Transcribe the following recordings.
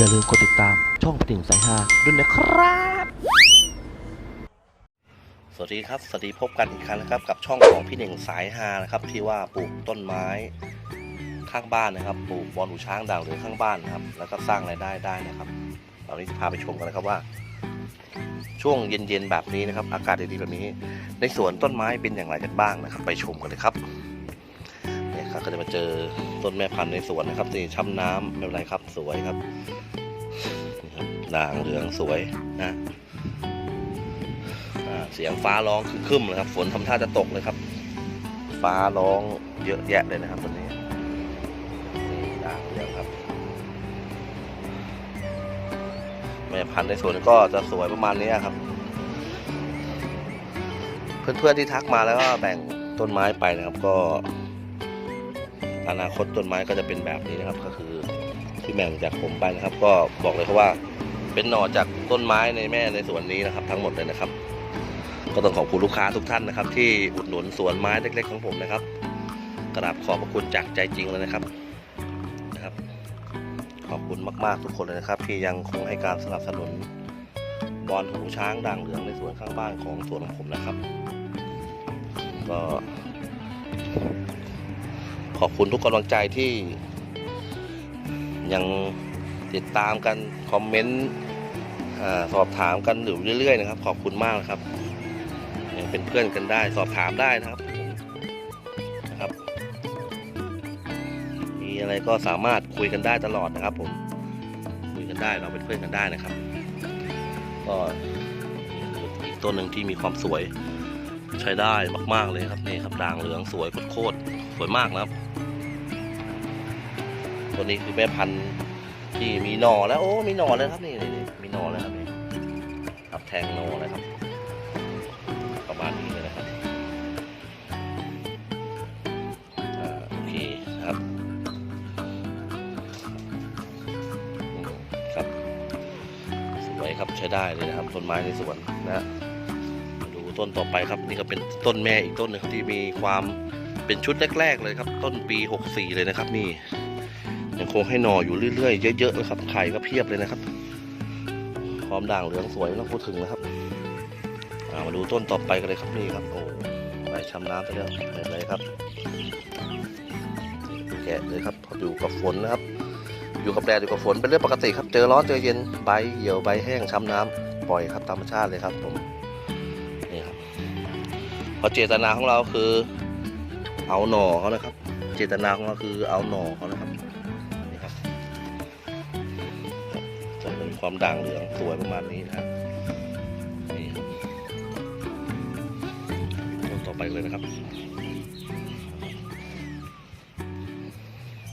อย่าลืมกดติดตามช่องพี่หนิงสายฮาด้วยนะครับ สวัสดีครับ สวัสดีพบกันอีกครั้งนะครับ กับช่องของพี่หนึ่งสายฮานะครับที่ว่าปลูกต้นไม้ข้างบ้านนะครับ ปลูกบอลหูช้างด่างหลือข้างบ้านนะครับ แล้วก็สร้างรายได้ได้นะครับเรานี้จะพาไปชมกันนะครับว่า ช่วงเย็นๆแบบนี้นะครับ อากาศดีๆแบบนี้ ในสวนต้นไม้เป็นอย่างไรกันบ้างนะครับ ไปชมกันเลยครับ ก็จะมาเจอต้นแม่พันธุ์ในสวนนะครับนี่ช้ำน้ำไม่เป็นไรครับสวยครับนี่ครับด่างเหลืองสวยนะเสียงฟ้าร้องคือคึมเลยครับ ฝนทำท่าจะตกเลยครับ ฟ้าร้องเยอะแยะเลยนะครับตอนนี้นี่ด่างเรืองครับ แม่พันธุ์ในสวนก็จะสวยประมาณนี้ครับ เพื่อนๆที่ทักมาแล้วก็แบ่งต้นไม้ไปนะครับก็ อนาคตต้นไม้ก็จะเป็นแบบนี้นะครับ ก็คือที่แบ่งจากผมไปนะครับ ก็บอกเลยครับว่าเป็นหน่อจากต้นไม้ในแม่ในสวนนี้นะครับ ทั้งหมดเลยนะครับ ก็ต้องขอบคุณลูกค้าทุกท่านนะครับ ที่อุดหนุนสวนไม้เล็ก ๆ ของผมนะครับกราบขอบพระคุณจากใจจริงเลยนะครับนะครับ ขอบคุณมาก ๆ ทุกคนเลยนะครับ ที่ยังคงให้การสนับสนุนบอลหูช้างด่างเหลืองในสวนข้างบ้านของสวนของผมนะครับ ก็ ขอบคุณทุกกำลังใจที่ยังติดตามกัน คอมเมนต์สอบถามกันอยู่เรื่อยๆนะครับ ขอบคุณมากนะครับ ยังเป็นเพื่อนกันได้สอบถามได้นะครับนะครับ มีอะไรก็สามารถคุยกันได้ตลอดนะครับ ผมคุยกันได้เราเป็นเพื่อนกันได้นะครับ ก็อีกต้นหนึ่งที่มีความสวยใช้ได้มาก ๆเลยครับนี่ครับด่างเหลืองสวยโคตร วยมากนะครับตัวนี้คือแม่พันธุ์ที่มีหน่อแล้ว โอ้ มีหน่อแล้วครับนี่นี่มีหน่อแล้วครับนี่ครับแทงหน่อแล้วครับ ประมาณนี้เลยนะครับอ่าโอเคครับอืมครับสวยครับใช้ได้เลยนะครับต้นไม้ในสวนนะดูต้นต่อไปครับนี่ก็เป็นต้นแม่อีกต้นหนึ่งที่มีความ เป็นชุดแรก ๆ เลยครับ ต้นปี 64 เลยนะครับ นี่ยังคงให้หน่ออยู่เรื่อยๆเยอะๆเลยครับไข่ก็เพียบเลยนะครับความด่างเหลืองสวยไม่ต้องพูดถึงนะครับามาดูต้นต่อไปกันเลยครับนี่ครับโอ้ใบช้ำน้ำไปแล้วเห็นเลยครับ แกะเลยครับอยู่กับฝนนะครับ อยู่กับแดดอยู่กับฝนเป็นเรื่องปกติครับ เจอร้อนเจอเย็นใบเหี่ยวใบแห้งช้ำน้ำปล่อยครับธรรมชาติเลยครับผมนี่ครับเพราะเจตนาของเราคือ เอาหน่อเขานะครับ เจตนาของเราคือเอาหน่อเขานะครับนี่ครับจะเป็นความด่างเหลืองสวยประมาณนี้นะครับนี่ครับต้นต่อไปเลยนะครับ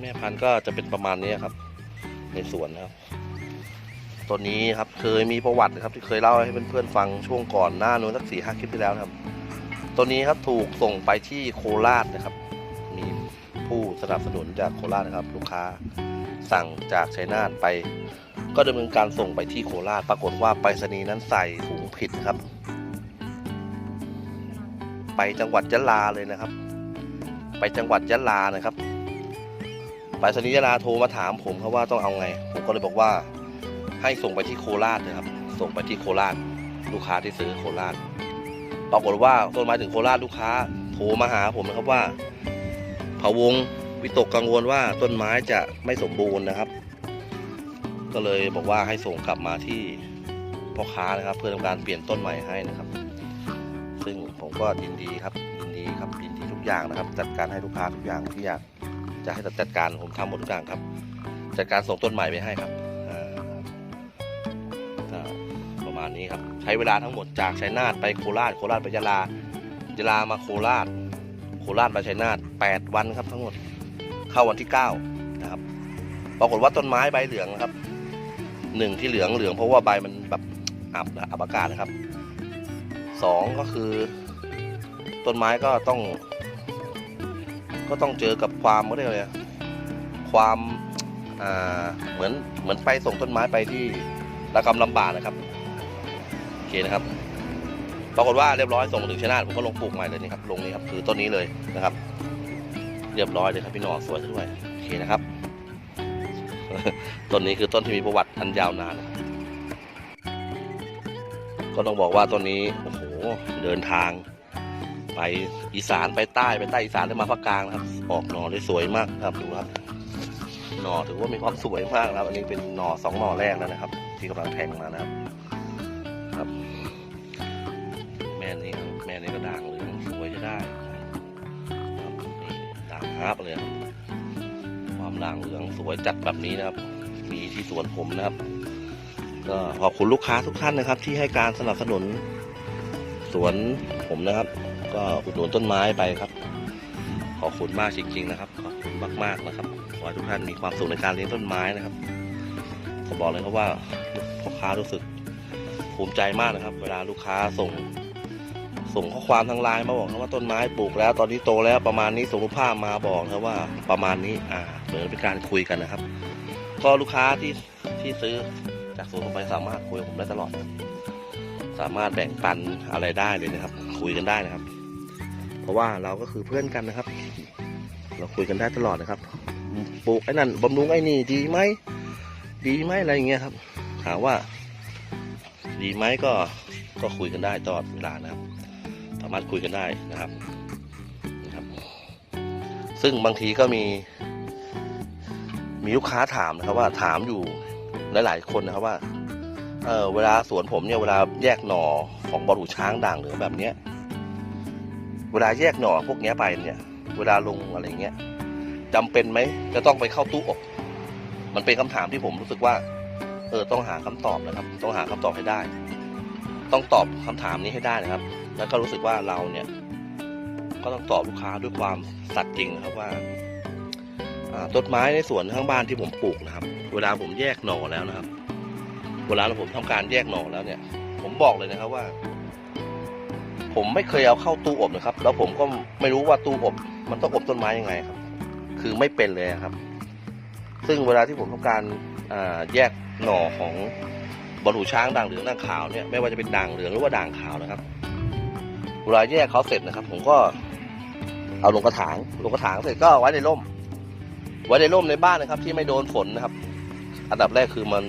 แม่พันธุ์ก็จะเป็นประมาณนี้ครับ ในสวนนะครับต้นนี้ครับเคยมีประวัตินะครับที่เคยเล่าให้เพื่อนๆฟังช่วงก่อนหน้านู้นสักสี่ห้าคลิปที่แล้วนะครับ ต้นนี้ครับถูกส่งไปที่โคราชนะครับ มีผู้สนับสนุนจากโคราชนะครับ ลูกค้าสั่งจากชัยนาทไป ก็ดำเนินการส่งไปที่โคราช ปรากฏว่าไปรษณีย์นั้นใส่ถุงผิดครับ ไปจังหวัดยะลาเลยนะครับ ไปจังหวัดยะลานะครับไปรษณีย์ยะลาโทรมาถามผมครับว่าต้องเอาไง ผมก็เลยบอกว่าให้ส่งไปที่โคราชนะครับ ส่งไปที่โคราช ลูกค้าที่ซื้อโคราช ปรากฏว่าต้นไม้ถึงโคราชลูกค้าโทรมาหาผมนะครับว่าพะวงวิตกกังวลว่าต้นไม้จะไม่สมบูรณ์นะครับ ก็เลยบอกว่าให้ส่งกลับมาที่พ่อค้านะครับ เพื่อทำการเปลี่ยนต้นใหม่ให้นะครับ ซึ่งผมก็ยินดีครับยินดีครับยินดีทุกอย่างนะครับ จัดการให้ลูกค้าทุกอย่างที่อยากจะให้จัดการผมทำหมดทุกอย่างครับ จัดการส่งต้นใหม่ไปให้ครับ ณนี้ครับ ใช้เวลาทั้งหมดจากชัยนาทไปโคราช โคราชไปยะลายะลามาโคราช โคราชมาชัยนาท8วันครับทั้งหมด เข้าวันที่9นะครับ ปรากฏว่าต้นไม้ใบเหลืองนะครับหนึ่งที่เหลืองเหลืองเพราะว่าใบมันแบบอับนะอับอากาศนะครับสองก็คือ ต้นไม้ก็ต้อง ก็ต้องเจอกับความก็เรียกอะไรความเหมือนเหมือนไปส่งต้นไม้ไปที่ระกำลำบากนะครับ อเคนะครับปรากฏว่าเรียบร้อยส่งมาถึงชนาผมก็ลงปลูกใหม่เลยนี่ครับลงนี่ครับคือต้นนี้เลยนะครับ เรียบร้อยเลยครับพี่หนอสวยซะด้วยโอเคนะครับต้นนี้คือต้นที่มีประวัติอันยาวนานก็ต้องบอกว่าต้นนี้โอ้โหเดินทาง ไปอีสานไปใต้ไปใต้อีสานได้มาภาคกลางนะครับ ออกหน่อได้สวยมากครับดูครับหน่อถือว่ามีความสวยมากครับ อันนี้เป็นหน่อสองหน่อแรกแล้วนะครับ ที่กำลังแทงมานะครับ ครับ แม่นี่แม่นี่ก็ด่างเหลืองสวยจะได้ครับนี่ด่างฮาร์ปเลยครับความด่างเหลืองสวยจัดแบบนี้นะครับ มีที่สวนผมนะครับก็ขอบคุณลูกค้าทุกท่านนะครับ ที่ให้การสนับสนุนสวนผมนะครับ ก็อุดหนุนต้นไม้ไปครับ ขอบคุณมากจริงๆนะครับขอบคุณมากๆนะครับขอให้ทุกท่านมีความสุขในการเลี้ยงต้นไม้นะครับผมบอกเลยครับว่าพ่อค้ารู้สึก ภูมิใจมากนะครับ เวลาลูกค้าส่ง ส่งข้อความทางไลน์มาบอกครับว่าต้นไม้ปลูกแล้ว ตอนนี้โตแล้วประมาณนี้ส่งรูปภาพมาบอกนะครับว่าประมาณนี้อ่าเหมือนเป็นการคุยกันนะครับ ก็ลูกค้าที่ที่ซื้อจากสวนผมไปสามารถคุยกับผมได้ตลอดสามารถแบ่งปันอะไรได้เลยนะครับ คุยกันได้นะครับ เพราะว่าเราก็คือเพื่อนกันนะครับ เราคุยกันได้ตลอดนะครับปลูกไอ้นั่นบำรุงไอ้นี่ดีไหมดีไหมอะไรอย่างเงี้ยครับถามว่า ดีไหมก็ก็คุยกันได้ตลอดเวลานะครับ สามารถคุยกันได้นะครับนะครับ ซึ่งบางทีก็มี มีลูกค้าถามนะครับว่าถามอยู่หลายๆคนนะครับว่าเออเวลาสวนผมเนี่ยเวลาแยกหน่อของบอลหูช้างด่างหลือแบบเนี้ยเวลาแยกหน่อพวกนี้ไปเนี่ย เวลาลงอะไรเงี้ยจำเป็นไหมจะต้องไปเข้าตู้อบ มันเป็นคำถามที่ผมรู้สึกว่า เออต้องหาคำตอบนะครับ ต้องหาคำตอบให้ได้ ต้องตอบคำถามนี้ให้ได้นะครับ แล้วก็รู้สึกว่าเราเนี่ย ก็ต้องตอบลูกค้าด้วยความสัตย์จริงครับว่าต้นไม้ในสวนข้างบ้านที่ผมปลูกนะครับ เวลาผมแยกหน่อแล้วนะครับ เวลาผมทำการแยกหน่อแล้วเนี่ย ผมบอกเลยนะครับว่า ผมไม่เคยเอาเข้าตู้อบนะครับ แล้วผมก็ไม่รู้ว่าตู้อบ มันต้องอบต้นไม้ยังไงครับ คือไม่เป็นเลยครับ ซึ่งเวลาที่ผมทำการแยก หน่อของบอลหูช้างด่างเหลืองด่างขาวเนี่ยไม่ว่าจะเป็นด่างเหลืองหรือว่าด่างขาวนะครับเวลาแยกเขาเสร็จนะครับ ผมก็เอาลงกระถางลงกระถางเสร็จก็ไว้ในร่ม ไว้ในร่มในบ้านนะครับ ที่ไม่โดนฝนนะครับ อันดับแรกคือมัน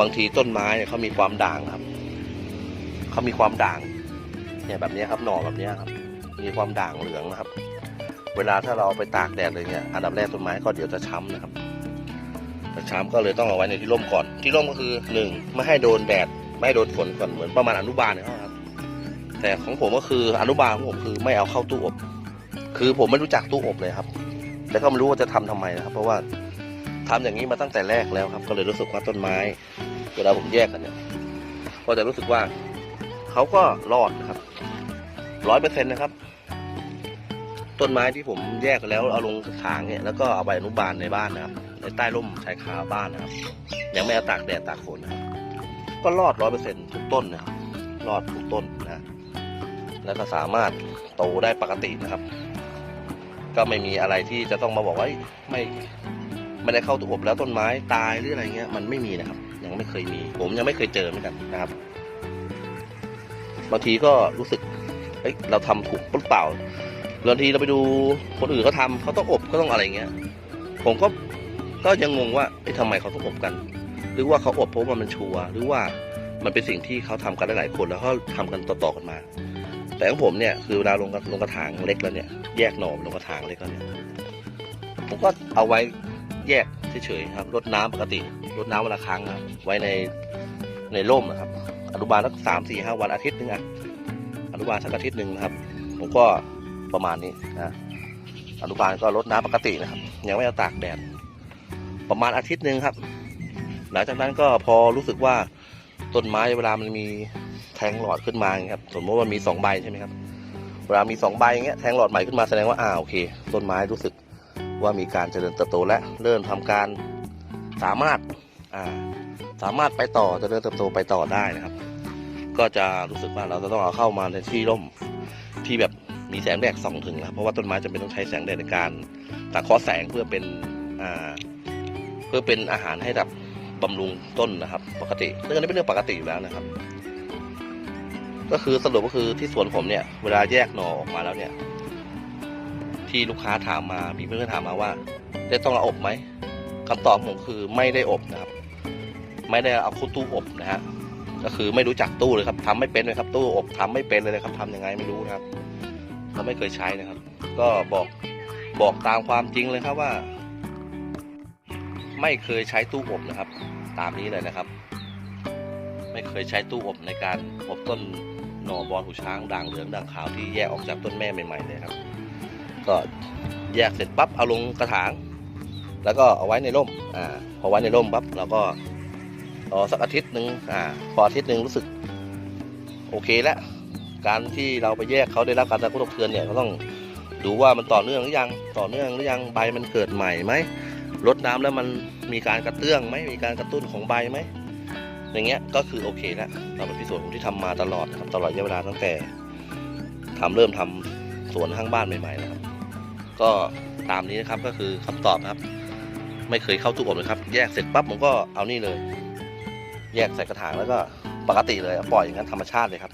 บางทีต้นไม้เนี่ยเขามีความด่างครับเขามีความด่างเนี่ยแบบนี้ครับหน่อแบบนี้ครับ มีความด่างเหลืองนะครับ เวลาถ้าเราไปตากแดดเลยเนี่ยอันดับแรกต้นไม้ก็เดี๋ยวจะช้ำนะครับ จะช้ำก็เลยต้องเอาไว้ในที่ร่มก่อน ที่ร่มก็คือหนึ่งไม่ให้โดนแดดไม่ให้โดนฝนก่อนเหมือนประมาณอนุบาลเนี่ยครับ แต่ของผมก็คืออนุบาลของผมคือไม่เอาเข้าตู้อบ คือผมไม่รู้จักตู้อบเลยครับแล้วก็ไม่รู้ว่าจะทำทำไมนะครับ เพราะว่าทำอย่างนี้มาตั้งแต่แรกแล้วครับ ก็เลยรู้สึกว่าต้นไม้ เวลาผมแยกกันเนี่ยก็จะรู้สึกว่าเขาก็รอดนะครับร้อยเปอร์เซ็นต์นะครับ ต้นไม้ที่ผมแยกแล้วเอาลงถางเนี่ยแล้วก็เอาใบอนุบาลในบ้านนะครับในใต้ร่มชายคาบ้านนะครับยังไม่เอาตากแดดตากฝนนะครับก็รอดร้อยเปอร์เซ็นต์ทุกต้นนะครับรอดทุกต้นนะแล้วก็สามารถโตได้ปกตินะครับ ก็ไม่มีอะไรที่จะต้องมาบอกว่าไม่ไม่ได้เข้าตู้อบแล้วต้นไม้ตายหรืออะไรเงี้ย มันไม่มีนะครับ ยังไม่เคยมี ผมยังไม่เคยเจอเหมือนกันนะครับบางทีก็รู้สึกเอ้ยเราทำถูกหรือเปล่า บางทีเราไปดูคนอื่นเขาทำเขาต้องอบก็ต้องอะไรเงี้ย ผมก็ก็ยังงงว่าเอ้ทำไมเขาต้องอบกัน หรือว่าเขาอบเพราะว่ามันชัวหรือว่ามันเป็นสิ่งที่เขาทำกันหลายๆคนแล้วเขาทำกันต่อๆกันมา แต่ของผมเนี่ยคือเวลาลงกระลงกระถางเล็กแล้วเนี่ย แยกหน่อลงกระถางเล็กแล้วเนี่ยผมก็เอาไว้แยกเฉยๆครับรดน้ำปกติรดน้ำวันละครั้งครับไว้ในในร่มนะครับ อนุบาลสักสามสี่ห้าวันอาทิตย์หนึงอะอนุบาลสักอาทิตย์หนึ่งนะครับ ผมก็ ประมาณนี้นะอนุบาลก็รดน้ำปกตินะครับ ยังไม่เอาตากแดด ประมาณอาทิตย์หนึ่งครับ หลังจากนั้นก็พอรู้สึกว่าต้นไม้เวลามันมีแทงหลอดขึ้นมาอย่างเงี้ยครับสมมติว่ามีสองใบใช่ไหมครับ เวลามีสองใบอย่างเงี้ยแทงหลอดใหม่ขึ้นมาแสดงว่าอ่าโอเค ต้นไม้รู้สึกว่ามีการเจริญเติบโตและเริ่มทำการสามารถอ่าสามารถไปต่อเจริญเติบโตไปต่อได้นะครับ ก็จะรู้สึกว่าเราจะต้องเอาเข้ามาในที่ร่มที่แบบ มีแสงแดดส่องถึงนะครับเพราะว่าต้นไม้จะเป็นต้องใช้แสงแดดในการสังเคราะห์แสงเพื่อเป็นเพื่อเป็นอาหารให้แบบบำรุงต้นนะครับ ปกติซึ่อันนี้เป็นเรื่องปกติอยู่แล้วนะครับ ก็คือสรุปก็คือที่สวนผมเนี่ย เวลาแยกหน่อออกมาแล้วเนี่ย ที่ลูกค้าถามมามีเพื่อนๆถามมาว่าจะต้องเอาอบไหมคำตอบของผมคือไม่ได้อบนะครับ ไม่ได้เอาเข้าตู้อบนะฮะก็คือไม่รู้จักตู้เลยครับทำไม่เป็นเลยครับ ตู้อบทำไม่เป็นเลยนะครับทำยังไงไม่รู้นะครับ ก็ไม่เคยใช้นะครับ ก็บอกบอกตามความจริงเลยครับว่า ไม่เคยใช้ตู้อบนะครับ ตามนี้เลยนะครับ ไม่เคยใช้ตู้อบในการอบต้นหน่อบอลหูช้างด่างเหลืองด่างขาวที่แยกออกจากต้นแม่ใหม่ๆเลยครับ ก็แยกเสร็จปั๊บเอาลงกระถาง แล้วก็เอาไว้ในร่มอ่าพอไว้ในร่มปั๊บเราก็รอสักอาทิตย์หนึ่งอ่าพออาทิตย์หนึ่งรู้สึกโอเคแล้ว การที่เราไปแยกเขาได้รับการกระทบกระเทือนเนี่ยก็ต้องดูว่ามันต่อเนื่องหรือยังต่อเนื่องหรือยังใบมันเกิดใหม่ไหมรดน้ำแล้วมันมีการกระเตื้องไหมมีการกระตุ้นของใบไหมอย่างเงี้ยก็คือโอเคแล้วสำหรับที่สวนผมที่ทำมาตลอดนะครับตลอดระยะเวลาตั้งแต่ทำเริ่มทำสวนข้างบ้านใหม่ๆนะครับ ก็ตามนี้นะครับก็คือคำตอบนะครับ ไม่เคยเข้าตู้อบเลยครับ แยกเสร็จปั๊บผมก็เอานี่เลย แยกใส่กระถางแล้วก็ปกติเลยปล่อยอย่างนั้นธรรมชาติเลยครับ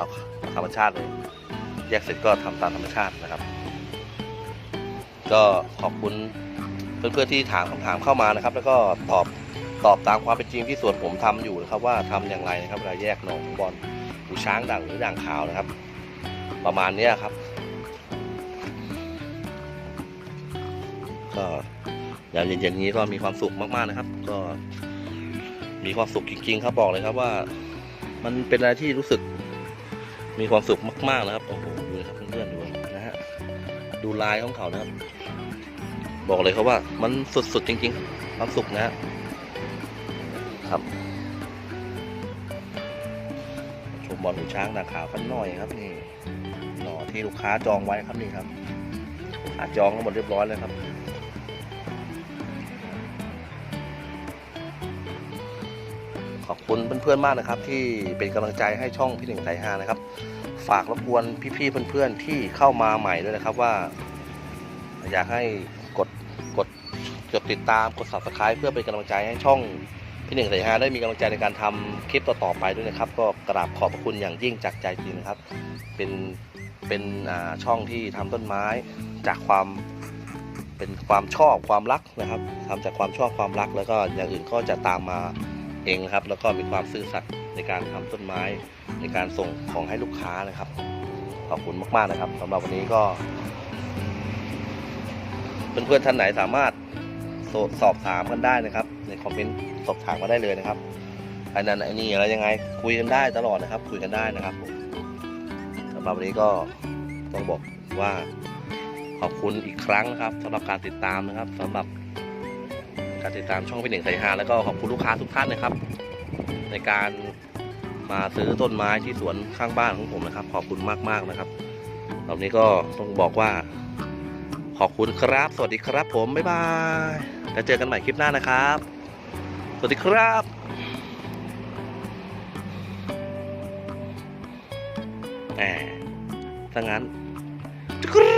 เอาธรรมชาติเลย แยกเสร็จก็ทำตามธรรมชาตินะครับ ก็ขอบคุณเพื่อนๆที่ถามคำถามเข้ามานะครับ แล้วก็ตอบตอบตามความเป็นจริงที่ส่วนผมทำอยู่นะครับ ว่าทำอย่างไรนะครับเวลาแยกหนองบอลหูช้างด่างหรือด่างขาวนะครับ ประมาณนี้ครับ ก็อย่างอย่างนี้ก็มีความสุขมากๆนะครับ ก็มีความสุขจริงๆ ครับบอกเลยครับว่า มันเป็นอะไรที่รู้สึก มีความสุขมากๆนะครับโอ้โหดูเลยครับเพื่อนๆดูนะฮะดูลายของเขานะครับ บอกเลยครับว่า มันสุดๆจริงๆ ความสุขนะฮะครับชมบอลหูช้างดาขาวกันหน่อยครับนี่หน่อที่ลูกค้าจองไว้ครับนี่ครับลูกค้าจองกันหมดเรียบร้อยเลยครับ คุณเพื่อนๆมากนะครับ ที่เป็นกำลังใจให้ช่องพี่หนึ่งไทยฮานะครับ ฝากรบกวนพี่ๆเพื่อนๆที่เข้ามาใหม่ด้วยนะครับว่า อยากให้กดกดกดติดตามกด subscribe เพื่อเป็นกำลังใจให้ช่องพี่หนึ่งไทยฮาได้มีกำลังใจในการทำคลิปต่อๆไปด้วยนะครับ ก็กราบขอบพระคุณอย่างยิ่งจากใจจริงนะครับ เป็นเป็นช่องที่ทำต้นไม้จากความเป็นความชอบความรักนะครับทำจากความชอบความรักแล้วก็อย่างอื่นก็จะตามมา เองนะครับ แล้วก็มีความซื่อสัตย์ในการทำต้นไม้ในการส่งของให้ลูกค้านะครับ ขอบคุณมากๆนะครับสำหรับวันนี้ก็เพื่อนๆท่านไหนสามารถสอบถามกันได้นะครับ ในคอมเมนต์สอบถามมาได้เลยนะครับอ้นั้นอ้นี่อะไรยังไงคุยกันได้ตลอดนะครับ คุยกันได้นะครับสำหรับวันนี้ก็ต้องบอกว่าขอบคุณอีกครั้งนะครับสำหรับการติดตามนะครับสำหรับ การติดตามช่องพี่หนึ่งไทยฮาแล้วก็ขอบคุณลูกค้าทุกท่านนะครับ ในการมาซื้อต้นไม้ที่สวนข้างบ้านของผมนะครับ ขอบคุณมากๆนะครับตอนนี้ก็ต้องบอกว่า ขอบคุณครับ สวัสดีครับ ผมบ๊ายบายแล้วเจอกันใหม่คลิปหน้านะครับ สวัสดีครับแหมถ้างั้นจุ๊กรู